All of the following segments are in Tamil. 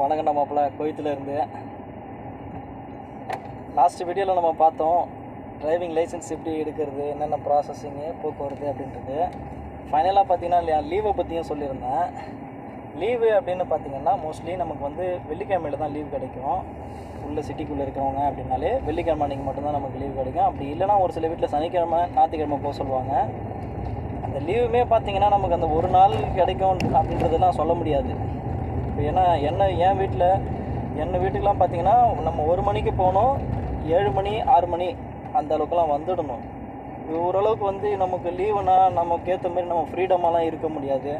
வணக்கம் மாப்பிள்ள கோயத்துலேருந்து லாஸ்ட் வீடியோவில் நம்ம பார்த்தோம் டிரைவிங் லைசன்ஸ் எப்படி எடுக்கிறது என்னென்ன ப்ராசஸிங்கு போக்குவரத்து அப்படின்றது. ஃபைனலாக பார்த்தீங்கன்னா லீவை பற்றியும் சொல்லியிருந்தேன். லீவு அப்படின்னு பார்த்தீங்கன்னா மோஸ்ட்லி நமக்கு வந்து வெள்ளிக்கிழமையில தான் லீவ் கிடைக்கும். உள்ள சிட்டிக்குள்ளே இருக்கவங்க அப்படின்னாலே வெள்ளிக்கிழமை அன்றைக்கி மட்டும்தான் நமக்கு லீவ் கிடைக்கும். அப்படி இல்லைன்னா ஒரு சில வீட்டில் சனிக்கிழமை ஞாயிற்றுக்கிழமை போக சொல்லுவாங்க. அந்த லீவுமே பார்த்தீங்கன்னா நமக்கு அந்த ஒரு நாள் கிடைக்கும் அப்படின்றதெல்லாம் சொல்ல முடியாது. ஏன்னா என்ன என் வீட்டில் என்ன வீட்டுக்கெலாம் பார்த்தீங்கன்னா நம்ம ஒரு மணிக்கு போனோம் ஏழு மணி ஆறு மணி அந்த அளவுக்குலாம் வந்துடணும். ஓரளவுக்கு வந்து நமக்கு லீவுனா நமக்கு ஏற்ற மாதிரி நம்ம ஃப்ரீடமாலாம் இருக்க முடியாது.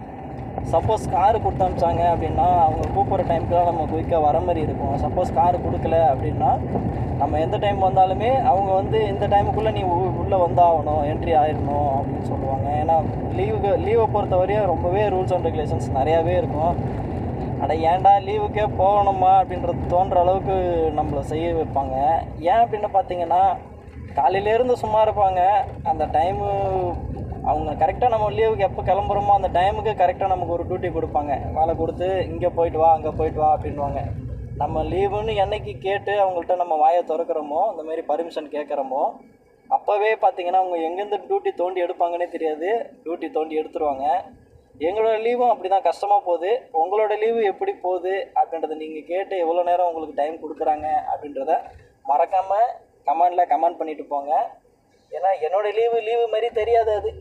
சப்போஸ் காரு கொடுத்து அனுப்பிச்சாங்க அப்படின்னா அவங்க கூப்பிட்ற டைமுக்குலாம் நம்ம குயிக்காக வர மாதிரி இருக்கும். சப்போஸ் காரு கொடுக்கல அப்படின்னா நம்ம எந்த டைம் வந்தாலுமே அவங்க வந்து இந்த டைமுக்குள்ளே நீ உள்ளே வந்தாகணும் என்ட்ரி ஆகிடணும் அப்படின்னு சொல்லுவாங்க. ஏன்னா லீவுக்கு லீவை பொறுத்த வரையும் ரொம்பவே ரூல்ஸ் அண்ட் ரெகுலேஷன்ஸ் நிறையாவே இருக்கும். அட ஏன்டா லீவுக்கே போகணுமா அப்படின்றது தோன்ற அளவுக்கு நம்மளை செய்ய வைப்பாங்க. ஏன் அப்படின்னு பார்த்தீங்கன்னா காலையிலேருந்து சும்மா இருப்பாங்க. அந்த டைமு அவங்க கரெக்டாக நம்ம லீவுக்கு எப்போ கிளம்புறோமோ அந்த டைமுக்கு கரெக்டாக நமக்கு ஒரு டியூட்டி கொடுப்பாங்க. வேலை கொடுத்து இங்கே போயிட்டு வா அங்கே போயிட்டு வா அப்படின்வாங்க நம்ம லீவுன்னு என்றைக்கு கேட்டு அவங்கள்ட்ட நம்ம வாயை திறக்கிறோமோ இந்தமாரி பர்மிஷன் கேட்குறோமோ அப்போவே பார்த்தீங்கன்னா அவங்க எங்கேருந்து டியூட்டி தோண்டி எடுப்பாங்கன்னே தெரியாது. டியூட்டி தோண்டி எடுத்துருவாங்க. எங்களோட லீவும் அப்படி தான் கஷ்டமாக போகுது. உங்களோட லீவு எப்படி போகுது அப்படின்றத நீங்கள் கேட்டு எவ்வளோ நேரம் உங்களுக்கு டைம் கொடுக்குறாங்க அப்படின்றத மறக்காமல் கமெண்டில் கமெண்ட் பண்ணிட்டு போங்க. ஏன்னா என்னோட லீவு லீவு மாதிரி தெரியாது அது.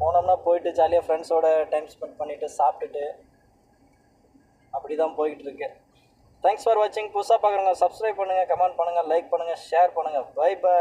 போனோம்னா போயிட்டு ஜாலியாக ஃப்ரெண்ட்ஸோட டைம் ஸ்பெண்ட் பண்ணிவிட்டு சாப்பிட்டுட்டு அப்படி தான் போய்கிட்டு இருக்கு. தேங்க்ஸ் ஃபார் வாட்சிங் புதுசாக பார்க்குறவங்க சப்ஸ்கிரைப் பண்ணுங்கள் கமெண்ட் பண்ணுங்கள் லைக் பண்ணுங்கள் ஷேர் பண்ணுங்கள் பை பை